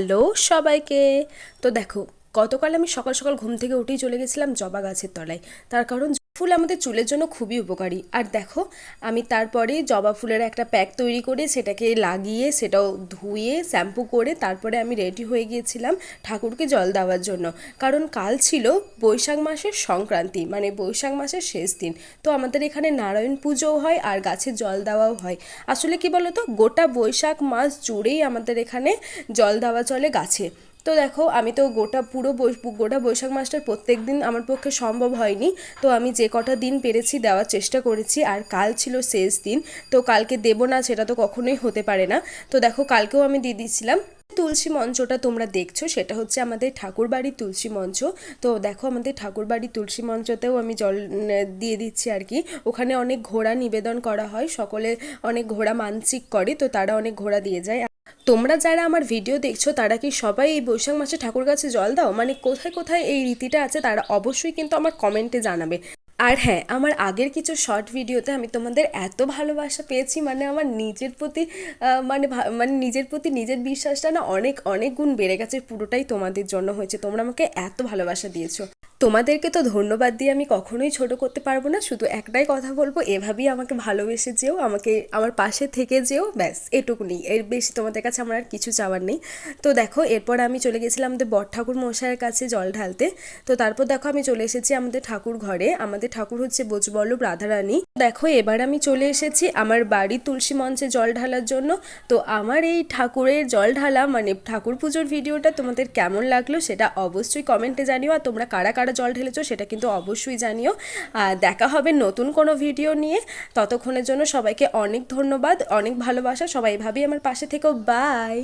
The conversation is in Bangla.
হ্যালো সবাইকে। তো দেখো গতকাল আমি সকাল সকাল ঘুম থেকে উঠেই চলে গেছিলাম জবা গাছের তলায়। তার কারণ ফুল আমাদের চুলের জন্য খুবই উপকারী। আর দেখো, আমি তারপরে জবা ফুলের একটা প্যাক তৈরি করে সেটাকে লাগিয়ে, সেটাও ধুয়ে, শ্যাম্পু করে তারপরে আমি রেডি হয়ে গিয়েছিলাম ঠাকুরকে জল দেওয়ার জন্য। কারণ কাল ছিল বৈশাখ মাসের সংক্রান্তি মানে বৈশাখ মাসের শেষ দিন। তো আমাদের এখানে নারায়ণ পুজোও হয় আর গাছে জল দেওয়াও হয়। আসলে কি বলতো, গোটা বৈশাখ মাস জুড়েই আমাদের এখানে জল দেওয়া চলে গাছে। তো দেখো, আমি তো গোটা পুরো গোটা বৈশাখ মাসটার প্রত্যেক দিন আমার পক্ষে সম্ভব হয়নি। তো আমি যে কটা দিন পেরেছি দেওয়ার চেষ্টা করেছি, আর কাল ছিল শেষ দিন। তো কালকে দেবো না সেটা তো কখনোই হতে পারে না। তো দেখো, কালকেও আমি দিয়ে দিয়েছিলাম তুলসী মঞ্চটা তোমরা দেখছ, সেটা হচ্ছে আমাদের ঠাকুরবাড়ির তুলসী মঞ্চ। তো দেখো, আমাদের ঠাকুরবাড়ির তুলসী মঞ্চতেও আমি জল দিয়ে দিচ্ছি আর কি। ওখানে অনেক ঘোড়া নিবেদন করা হয়, সকলে অনেক ঘোড়া মানসিক করে, তো তারা অনেক ঘোড়া দিয়ে যায়। তোমরা যারা আমার ভিডিও দেখছ, তারা কি সবাই এই বৈশাখ মাসে ঠাকুর কাছে জল দাও? মানে কোথায় কোথায় এই রীতিটা আছে, তারা অবশ্যই কিন্তু আমার কমেন্টে জানাবে। আর হ্যাঁ আমার আগের কিছু শর্ট ভিডিওতে আমি তোমাদের এত ভালোবাসা পেয়েছি মানে আমার নিজের প্রতি মানে মানে নিজের প্রতি নিজের বিশ্বাসটা না অনেক অনেক গুণ বেড়ে গেছে, পুরোটাই তোমাদের জন্য হয়েছে। তোমরা আমাকে এত ভালোবাসা দিয়েছ। তোমাদেরকে তো ধন্যবাদ দিয়ে আমি কখনোই ছোট করতে পারব না, শুধু একটাই কথা বলব, এভাবেই আমাকে ভালোবেসে যেও, আমাকে আমার পাশে থেকে যেও, ব্যাস এটুকুনি এর বেশি তোমাদের কাছে আমার আর কিছু চাওয়ার নেই। তো দেখো, এরপর আমি চলে গেছিলাম আমাদের বট ঠাকুর মশাইয়ের কাছে জল ঢালতে। তো তারপর দেখো, আমি চলে এসেছি আমাদের ঠাকুর ঘরে। আমাদের ঠাকুর হচ্ছে বোজবল্লভ রাধারানী। দেখো, এবার আমি চলে এসেছি আমার বাড়ির তুলসী মঞ্চে জল ঢালার জন্য। তো আমার এই ঠাকুরের জল ঢালা মানে ঠাকুর পুজোর ভিডিওটা তোমাদের কেমন লাগল সেটা অবশ্যই কমেন্টে জানিও। আর তোমরা কারা কারা জল ঢেলেছো সেটা কিন্তু অবশ্যই জানিও। আর দেখা হবে নতুন কোনো ভিডিও নিয়ে। ততক্ষণের জন্য সবাইকে অনেক ধন্যবাদ, অনেক ভালোবাসা। সবাই এভাবেই আমার পাশে থেকেও বাই